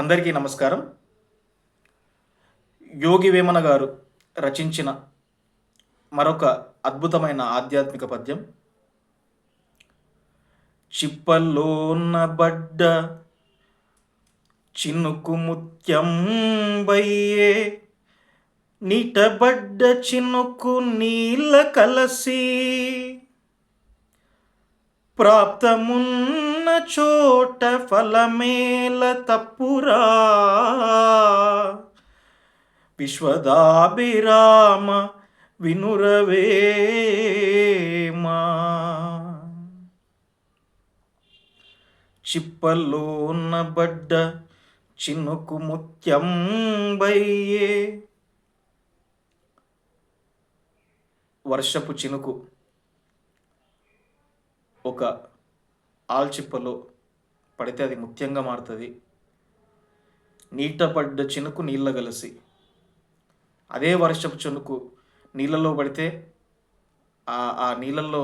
అందరికీ నమస్కారం. యోగి వేమన గారు రచించిన మరొక అద్భుతమైన ఆధ్యాత్మిక పద్యం. చిప్పల్లోన బడ్డ చినుకు ముత్యంబయ్యే నీటబడ్డ చినుకు నీళ్ళ కలసి ప్రాప్తమున్న చోట ఫలమేల తప్పురా? విశ్వదాభిరామ వినురవేమా? చిప్పల్లోన బడ్డ చినుకు ముత్యం బయ్యే వర్షపు చినుకు ఒక ఆల్చిప్పలో పడితే అది ముత్యంగా మారుతుంది. నీట పడ్డ చినుకు నీళ్ళ కలిసి అదే వర్షపు చినుకు నీళ్ళలో పడితే ఆ ఆ నీళ్ళల్లో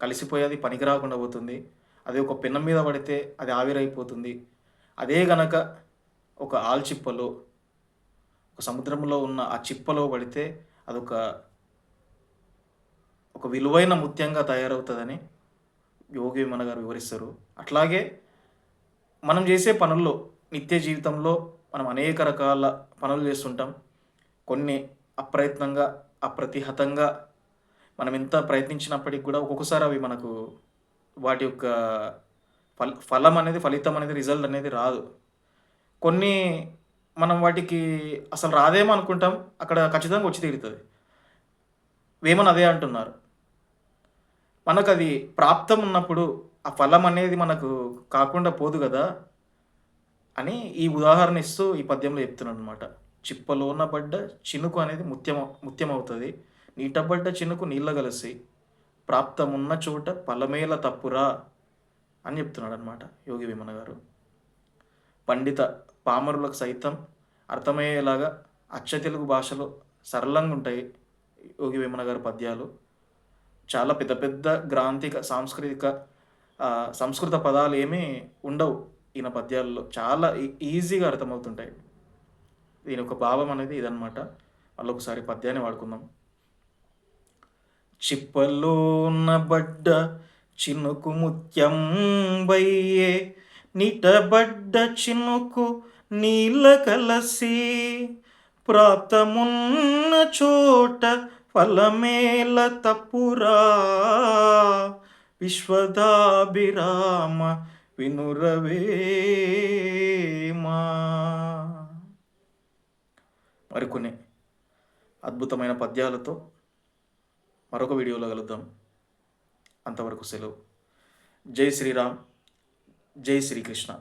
కలిసిపోయేది పనికి రాకుండా పోతుంది. అది ఒక పెన్నం మీద పడితే అది ఆవిరైపోతుంది. అదే గనక ఒక ఆల్చిప్పలో ఒక సముద్రంలో ఉన్న ఆ చిప్పలో పడితే అదొక ఒక విలువైన ముత్యంగా తయారవుతుందని యోగి మన గారు వివరిస్తారు. అట్లాగే మనం చేసే పనుల్లో నిత్య జీవితంలో మనం అనేక రకాల పనులు చేస్తుంటాం. కొన్ని అప్రయత్నంగా అప్రతిహతంగా మనం ఎంత ప్రయత్నించినప్పటికి కూడా ఒక్కొక్కసారి అవి మనకు వాటి యొక్క ఫల ఫలం అనేది ఫలితం అనేది రిజల్ట్ అనేది రాదు. కొన్ని మనం వాటికి అసలు రాదేమో అనుకుంటాం అక్కడ ఖచ్చితంగా వచ్చి తీరుతుంది. వేమని అదే అంటున్నారు. మనకు అది ప్రాప్తం ఉన్నప్పుడు ఆ ఫలం అనేది మనకు కాకుండా పోదు కదా అని ఈ ఉదాహరణ ఇస్తూ ఈ పద్యంలో చెప్తున్నాను అనమాట చిప్పలోన పడ్డ చినుకు అనేది ముత్యం ముత్యం అవుతుంది నీటబడ్డ చినుకు నీళ్ళ కలిసి ప్రాప్తమున్న చోట ఫలమేల తప్పురా అని చెప్తున్నాడు అనమాట యోగి వేమన గారు. పండిత పామరులకు సైతం అర్థమయ్యేలాగా అచ్చ తెలుగు భాషలో సరళంగా ఉంటాయి యోగి వేమన గారి పద్యాలు. చాలా పెద్ద పెద్ద గ్రాంతిక సాంస్కృతిక సంస్కృత పదాలు ఏమీ ఉండవు ఈయన పద్యాల్లో. చాలా ఈ- ఈజీగా అర్థమవుతుంటాయి. దీని ఒక భావం అనేది ఇదనమాట మళ్ళీ ఒకసారి పద్యాన్ని వాడుకుందాం. చిప్పలోన బడ్డ చినుకు ముత్యం బయ్యే నిటబడ్డ చినుకు నీళ్ళ కలసి ప్రాప్తమున్న చోట ఫలమేల తప్పురా? విశ్వదాభిరామ వినురవేమా? మరికొన్ని అద్భుతమైన పద్యాలతో మరొక వీడియోలో కలుద్దాం. అంతవరకు సెలవు. జై శ్రీరామ్. జై శ్రీకృష్ణ.